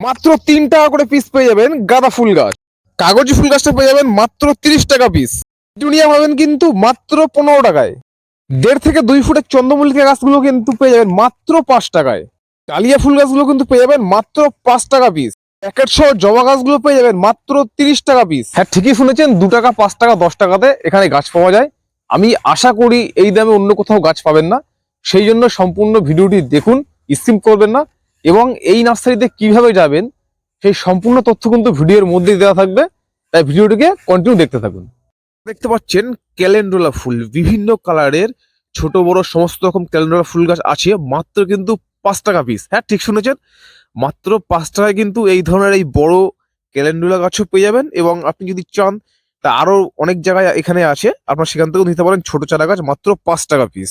মাত্র তিন টাকা করে পিস পেয়ে যাবেন গাঁদা ফুল গাছ। কাগজি ফুল গাছটা পেয়ে যাবেন মাত্র তিরিশ টাকা পিস দুনিয়া পাবেন কিন্তু মাত্র পনেরো টাকায়। দেড় থেকে দুই ফুটের চন্দ্রমল্লিকা গাছগুলো কিন্তু পেয়ে যাবেন মাত্র পাঁচ টাকায়। ডালিয়া ফুল গাছগুলো কিন্তু পেয়ে যাবেন মাত্র পাঁচ টাকা পিস প্যাকেট সহ জবা গাছগুলো পেয়ে যাবেন মাত্র তিরিশ টাকা পিস হ্যাঁ ঠিকই শুনেছেন, দু টাকা, পাঁচ টাকা, দশ টাকাতে এখানে গাছ পাওয়া যায়। আমি আশা করি এই দামে অন্য কোথাও গাছ পাবেন না। সেই জন্য সম্পূর্ণ ভিডিওটি দেখুন স্কিম করবেন না। এবং এই নার্সারিতে কীভাবে যাবেন, সেই সম্পূর্ণ তথ্য কিন্তু ভিডিওর মধ্যেই দেওয়া থাকবে। তাই ভিডিওটিকে কন্টিনিউ দেখতে থাকুন। দেখতে পাচ্ছেন ক্যালেন্ডোলা ফুল, বিভিন্ন কালারের ছোট, বড়, সমস্ত রকম ক্যালেন্ডোলা ফুল গাছ আছে, মাত্র কিন্তু পাঁচ টাকা পিস হ্যাঁ ঠিক শুনেছেন? মাত্র পাঁচ টাকায় কিন্তু এই ধরনের এই বড় ক্যালেন্ডুলা গাছও পেয়ে যাবেন এবং আপনি যদি চান, তা আরও অনেক জায়গায় এখানে আছে। আপনার সেখান থেকেও নিতে পারেন ছোট চারা গাছ, মাত্র পাঁচ টাকা পিস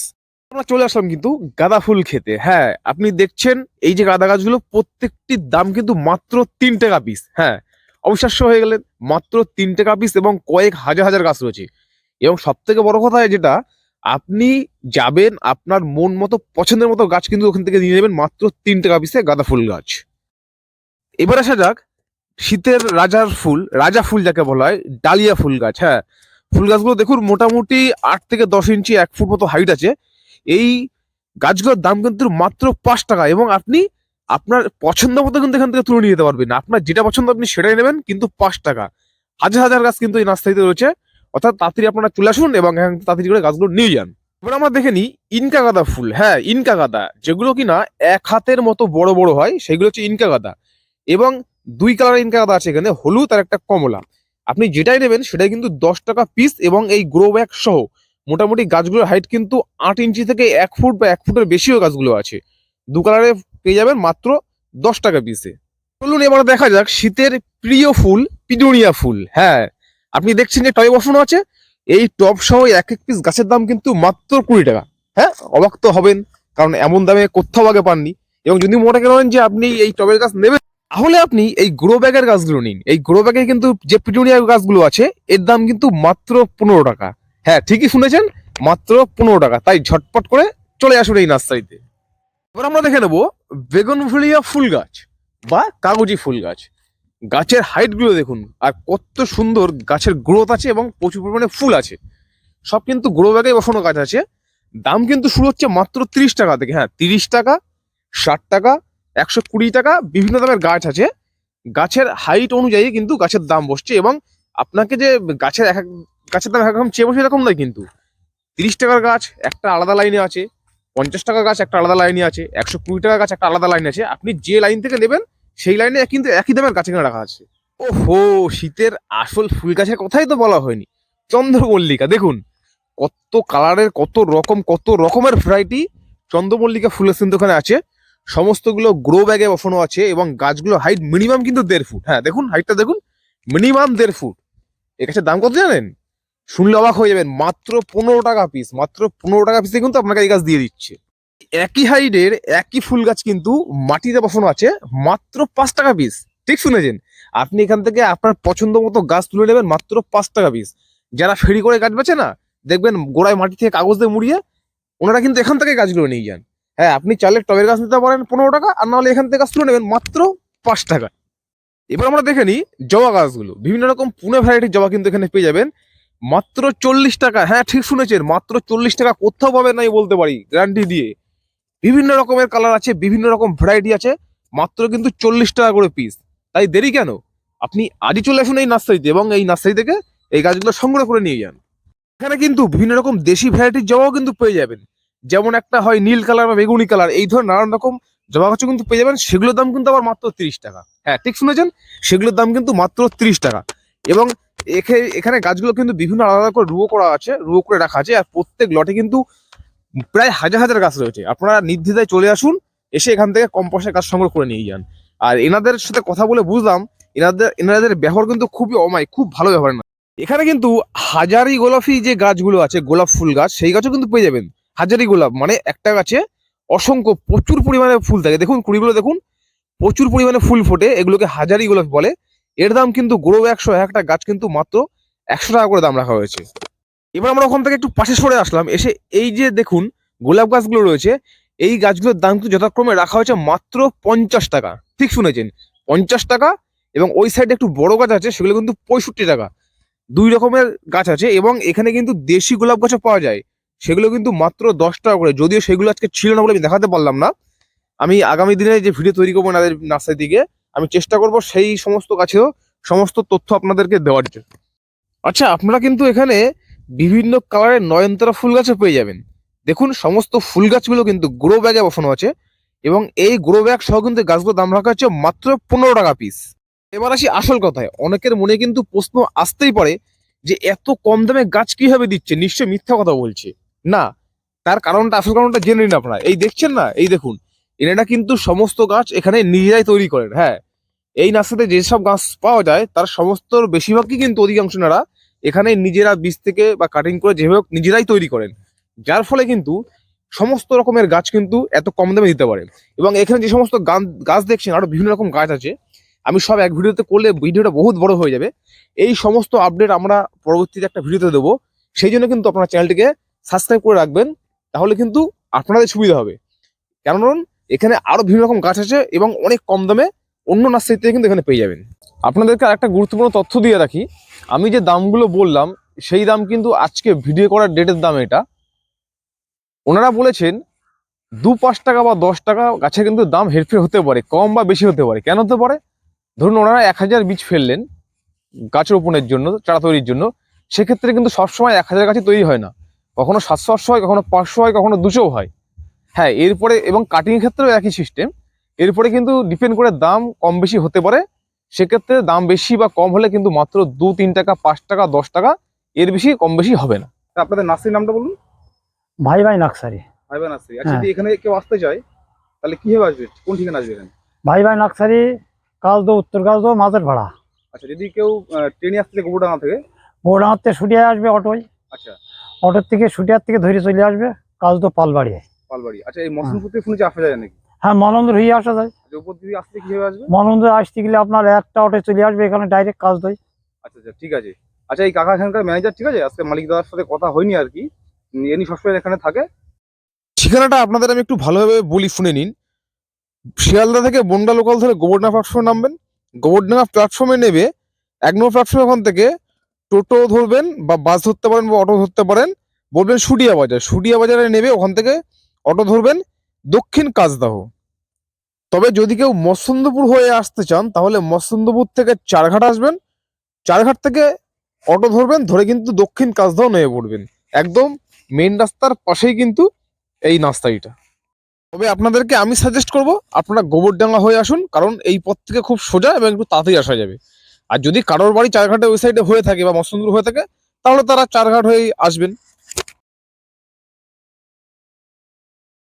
আমরা চলে আসলাম কিন্তু গাঁদা ফুল খেতে। হ্যাঁ আপনি দেখছেন এই যে গাঁদা গাছগুলো প্রত্যেকটির দাম কিন্তু মাত্র তিন টাকা পিস হ্যাঁ। অবিশ্বাস্য হয়ে গেলেন, মাত্র তিন টাকা পিস এবং কয়েক হাজার হাজার গাছ রয়েছে। এবং সব থেকে বড় কথা যেটা, আপনি যাবেন, আপনার মন মতো, পছন্দের মতো গাছ কিন্তু ওখান থেকে নিয়ে নেবেন মাত্র তিন টাকা পিসে গাঁদা ফুল গাছ। এবার আসা যাক, শীতের রাজার ফুল, রাজা ফুল যাকে বলা হয়, ডালিয়া ফুল গাছ হ্যাঁ। ফুল গাছগুলো দেখুন মোটামুটি আট থেকে দশ ইঞ্চি, এক ফুট মতো হাইট আছে। এই গাছগুলোর দাম কিন্তু মাত্র পাঁচ টাকা এবং আপনি আপনার পছন্দ মতো কিন্তু এখান থেকে তুলে নিয়ে যেতে পারবেন। আপনার যেটা পছন্দ আপনি সেটাই নেবেন, কিন্তু পাঁচ টাকা। হাজার হাজার গাছ কিন্তু এই নার্সারিতে রয়েছে। অর্থাৎ তাড়াতাড়ি আপনারা চলে আসুন এবং তাড়াতাড়ি করে গাছগুলো নিয়ে যান। এবার আমরা দেখে নিই ইনকা গাঁদা ফুল। হ্যাঁ ইনকা গাঁদা। যেগুলো কিনা এক হাতের মতো বড় বড় হয়, সেগুলো হচ্ছে ইনকা গাঁদা। এবং দুই কালার ইনকা গাঁদা আছে এখানে, হলুদ আর একটা কমলা। আপনি যেটাই নেবেন, সেটাই কিন্তু দশ টাকা পিস এবং এই গ্রো ব্যাগ সহ। মোটামুটি গাছগুলোর হাইট কিন্তু আট ইঞ্চি থেকে এক ফুট বা এক ফুটের বেশিও গাছগুলো আছে। দু কালারে পেয়ে যাবেন মাত্র দশ টাকা পিসে চলুন এবার দেখা যাক শীতের প্রিয় ফুল, পিডুনিয়া ফুল। হ্যাঁ আপনি দেখছেন যে টবে বসানো আছে, এই টব সহ এক এক পিস গাছের দাম কিন্তু মাত্র কুড়ি টাকা। হ্যাঁ অবাক তো হবেন, কারণ এমন দামে কোথাও আগে পাননি। এবং যদি মনে করেন যে আপনি এই টবের গাছ নেবেন, তাহলে আপনি এই গ্রো ব্যাগের গাছগুলো নিন। এই গ্রো ব্যাগে কিন্তু যে পিটুনিয়া গাছগুলো আছে, এর দাম কিন্তু মাত্র পনেরো টাকা। হ্যাঁ ঠিকই শুনেছেন, মাত্র পনেরো টাকা। তাই ঝটপট করে চলে আসুন এই নার্সারিতে। এবার আমরা দেখে নেব বেগুনভুলিয়া ফুল গাছ বা কাগজি ফুল গাছ। গাছের হাইটগুলো দেখুন, আর কত সুন্দর গাছের গ্রোথ আছে এবং প্রচুর পরিমাণে ফুল আছে। সব কিন্তু গ্রো ব্যাগে বসানো গাছ আছে। দাম কিন্তু শুরু হচ্ছে মাত্র তিরিশ টাকা থেকে। হ্যাঁ তিরিশ টাকা, ষাট টাকা, একশো কুড়ি টাকা, বিভিন্ন দামের গাছ আছে। গাছের হাইট অনুযায়ী কিন্তু গাছের দাম বসছে এবং আপনাকে যে গাছের এক এক গাছের দাম একরকম চেয়ে বসে এরকম নয় কিন্তু। তিরিশ টাকার গাছ, একটা আলাদা লাইনে আছে, পঞ্চাশ টাকার গাছ, একটা আলাদা লাইনে আছে, একশো কুড়ি টাকার গাছ, একটা আলাদা লাইন আছে। আপনি যে লাইন থেকে নেবেন, সেই লাইনে কিন্তু একই দামের গাছ এখানে রাখা আছে। ও হো শীতের আসল ফুল গাছের কথাই তো বলা হয়নি। চন্দ্রমল্লিকা, দেখুন, কত কালারের কত রকম, কত রকমের ভ্যারাইটি চন্দ্রমল্লিকা ফুলের কিন্তু ওখানে আছে। সমস্তগুলো গ্রো ব্যাগে বসানো আছে এবং গাছগুলো হাইট মিনিমাম কিন্তু দেড় ফুট। হ্যাঁ দেখুন হাইটটা দেখুন মিনিমাম দেড় ফুট। এর কাছে দাম কত জানেন? শুনলে অবাক হয়ে যাবেন, মাত্র পনেরো টাকা পিস মাত্র পনেরো টাকা পিসে কিন্তু আপনাকে এই গাছ দিয়ে দিচ্ছে। একই হাইটের একই ফুল গাছ কিন্তু মাটিতে বসানো আছে, মাত্র পাঁচ টাকা পিস ঠিক শুনেছেন? আপনি এখান থেকে আপনার পছন্দ মতো গাছ তুলে নেবেন, মাত্র পাঁচ টাকা পিস যারা ফেরি করে গাছ বেচে না, দেখবেন গোড়ায় মাটি থেকে কাগজ দিয়ে মুড়িয়ে ওনারা কিন্তু এখান থেকে গাছগুলো নিয়ে যান। হ্যাঁ আপনি চাইলে টবের গাছ নিতে পারেন পনেরো টাকা, আর নাহলে এখান থেকে গাছ তুলে নেবেন মাত্র পাঁচ টাকা। এবার আমরা দেখে নিই জবা গাছগুলো। বিভিন্ন রকম পুনে ভ্যারাইটির জবা কিন্তু এখানে পেয়ে যাবেন। মাত্র চল্লিশ টাকা হ্যাঁ ঠিক শুনেছেন, মাত্র চল্লিশ টাকা কোথাও পাবেন নাই বলতে পারি গ্যারান্টি দিয়ে। বিভিন্ন রকমের কালার আছে, বিভিন্ন রকম ভ্যারাইটি আছে, মাত্র কিন্তু চল্লিশ টাকা করে পিস তাই দেরি কেন? আপনি আজই চলে আসুন এই নার্সারিতে এবং এই নার্সারি থেকে এই গাছগুলো সংগ্রহ করে নিয়ে যান। এখানে কিন্তু বিভিন্ন রকম দেশি ভ্যারাইটির জবাও কিন্তু পেয়ে যাবেন। যেমন একটা হয় নীল কালার বা বেগুনি কালার এই ধরনের নানান রকম জবা গাছও কিন্তু পেয়ে যাবেন, সেগুলোর দাম কিন্তু আবার মাত্র তিরিশ টাকা। হ্যাঁ ঠিক শুনেছেন, সেগুলোর দাম কিন্তু মাত্র তিরিশ টাকা। এবং এখানে গাছগুলো কিন্তু বিভিন্ন আলাদা করে রুয়ো করা আছে, রুয়ো করে রাখা আছে, আর প্রত্যেক লটে কিন্তু প্রায় হাজার হাজার গাছ রয়েছে। আপনারা নির্দ্বিধায় চলে আসুন, এসে এখান থেকে কম গাছ সংগ্রহ করে নিয়ে যান। আর এনাদের সাথে কথা বলে বুঝলাম, এনাদের এনাদের ব্যবহার কিন্তু খুবই অমায় খুব ভালো ব্যবহার না। এখানে কিন্তু হাজারি গোলাপি যে গাছগুলো আছে, গোলাপ ফুল গাছ, সেই গাছও কিন্তু পেয়ে যাবেন। হাজারি গোলাপ মানে একটা গাছে অসংখ্য, প্রচুর পরিমাণে ফুল থাকে। দেখুন, কুড়িগুলো দেখুন, প্রচুর পরিমাণে ফুল ফোটে, এগুলোকে হাজারি গোলাপ বলে। এর দাম কিন্তু গ্রো একশো, একটা গাছ কিন্তু মাত্র একশো টাকা করে দাম রাখা হয়েছে। এবার আমরা ওখান থেকে একটু পাশে সরে আসলাম, এসে এই যে দেখুন গোলাপ গাছগুলো রয়েছে, এই গাছগুলোর দাম কিন্তু যথাক্রমে রাখা হয়েছে মাত্র পঞ্চাশ টাকা। ঠিক শুনেছেন, পঞ্চাশ টাকা এবং ওই সাইডে একটু বড় গাছ আছে, সেগুলো কিন্তু পঁয়ষট্টি টাকা। দুই রকমের গাছ আছে এবং এখানে কিন্তু দেশি গোলাপ গাছও পাওয়া যায়, সেগুলো কিন্তু মাত্র দশ টাকা করে। যদিও সেগুলো আজকে ছিল না বলে আমি দেখাতে পারলাম না, আমি আগামী দিনে যে ভিডিও তৈরি করব নার্সারি দিকে আমি চেষ্টা করব সেই সমস্ত গাছেও সমস্ত তথ্য আপনাদেরকে দেওয়ার জন্য। আচ্ছা আপনারা কিন্তু এখানে বিভিন্ন কালারের নয়নতারা ফুল গাছও পেয়ে যাবেন। দেখুন, সমস্ত ফুল গাছগুলো কিন্তু গ্রো ব্যাগে বসানো আছে এবং এই গ্রো ব্যাগ সহ কিন্তু গাছগুলোর দাম রাখা হচ্ছে মাত্র পনেরো টাকা পিস এবার আসি আসল কথায়। অনেকের মনে কিন্তু প্রশ্ন আসতেই পারে যে, এত কম দামে গাছ কীভাবে দিচ্ছে? নিশ্চয়ই মিথ্যা কথা বলছে। না, তার কারণটা, আসল কারণটা জেনে নিন আপনারা। এই দেখছেন না? এই দেখুন, এনারা কিন্তু সমস্ত গাছ এখানে নিজেরাই তৈরি করেন। হ্যাঁ এই নার্সারিতে যেসব গাছ পাওয়া যায়, তার সমস্ত বেশিরভাগই কিন্তু অধিকাংশ নারা এখানে নিজেরা বীজ থেকে বা কাটিং করে যেভাবে নিজেরাই তৈরি করেন। যার ফলে কিন্তু সমস্ত রকমের গাছ কিন্তু এত কম দামে দিতে পারে। এবং এখানে যে সমস্ত গাছ দেখছেন, আরও বিভিন্ন রকম গাছ আছে। আমি সব এক ভিডিওতে করলে ভিডিওটা বহুত বড় হয়ে যাবে। এই সমস্ত আপডেট আমরা পরবর্তীতে একটা ভিডিওতে দেবো। সেই জন্য কিন্তু আপনার চ্যানেলটিকে সাবস্ক্রাইব করে রাখবেন, তাহলে কিন্তু আপনাদের সুবিধা হবে। কারণ এখানে আরও বিভিন্ন রকম গাছ আছে এবং অনেক কম দামে অন্য নার্সারি থেকে কিন্তু এখানে পেয়ে যাবেন। আপনাদেরকে আরেকটা গুরুত্বপূর্ণ তথ্য দিয়ে রাখি। আমি যে দামগুলো বললাম, সেই দাম কিন্তু আজকে ভিডিও করার ডেটের দাম এটা। ওনারা বলেছেন, দু পাঁচ টাকা বা দশ টাকা গাছে কিন্তু দাম হেরফের হতে পারে, কম বা বেশি হতে পারে। কেন হতে পারে? ধরুন ওনারা এক হাজার বীজ ফেললেন গাছ রোপণের জন্য, চারা তৈরির জন্য। সেক্ষেত্রে কিন্তু সবসময় এক হাজার গাছই তৈরি হয় না। কখনো সাতশো আটশো হয়, কখনো পাঁচশো হয়, কখনো দুশো হয়। হ্যাঁ এরপরে এবং কাটিং ক্ষেত্রেও একই সিস্টেম এরপরে কিন্তু ডিপেন্ড করে দাম কম বেশি হতে পারে। সেক্ষেত্রে দাম বেশি বা কম হলে কিন্তু মাত্র দু তিন টাকা পাঁচ টাকা দশ টাকা এর বেশি কম বেশি হবে না। আপনাদের নার্সারি নামটা বলুন। ভাই ভাই নাকসারি ভাইবা নার্সারি। আচ্ছা, যদি এখানে কেউ আসতে চায় তাহলে কীভাবে আসবে? কোন ঠিকানা আসবে এখানে? ভাই ভাই নাকসারি কাজ দো উত্তর কাজ দো মাঝের ভাড়া আচ্ছা যদি কেউ ট্রেনে আসতে গোবরডাঙ্গা থেকে? বৌডাঙার থেকে ছুটিয়ে আসবে অটোয়। আচ্ছা। অটোর থেকে ছুটিয়ার থেকে ধরে চলে আসবে কাজ দো পালবাড়ি পালবাড়ি। আচ্ছা এই মসনপুর থেকে শুনেছি আসা যায় নাকি? হ্যাঁ মনন্দ হয়ে আসা যায়। আচ্ছা উপর দিকে আসতে কীভাবে আসবে? আসতে গেলে আপনার একটা অটো চলে আসবে এখানে ডাইরেক্ট কাজ দই আচ্ছা আচ্ছা ঠিক আছে। আচ্ছা এই কাকা এখানকার ম্যানেজার ঠিক আছে? আজকে মালিক দাদার সাথে কথা হয়নি আর কি। এনি সবসময় এখানে থাকে। ঠিকানাটা আপনাদের আমি একটু ভালোভাবে বলি শুনে নিন। শিয়ালদা থেকে বন্ডা লোকাল ধরে গোবরডাঙ্গা প্ল্যাটফর্মে নামবেন। গোবরডাঙ্গা প্ল্যাটফর্মে নেবে এক নম্বর প্ল্যাটফর্ম ওখান থেকে টোটো ধরবেন বা বাস ধরতে পারেন বা অটো ধরতে পারেন। বলবেন সুডিয়া বাজার সুডিয়া বাজারে নেবে ওখান থেকে অটো ধরবেন। দক্ষিণ কাজদাহ। তবে যদি কেউ মৎস্যন্দপুর হয়ে আসতে চান, তাহলে মৎস্যন্দপুর থেকে চারঘাট আসবেন। চারঘাট থেকে অটো ধরবেন, ধরে কিন্তু দক্ষিণ কাজদাও নেমে পড়বেন। একদম মেন রাস্তার পাশেই কিন্তু এই নাস্তাইটা তবে আপনাদেরকে আমি সাজেস্ট করব, আপনারা গোবরডাঙ্গা হয়ে আসুন, কারণ এই পথ থেকে খুব সোজা এবং একটু তাড়াতাড়ি আসা যাবে। আর যদি কারোর বাড়ি চারঘাটে ওই সাইডে হয়ে থাকে বা মৎস্যন্দপুর হয়ে থাকে, তাহলে তারা চারঘাট হয়ে আসবেন।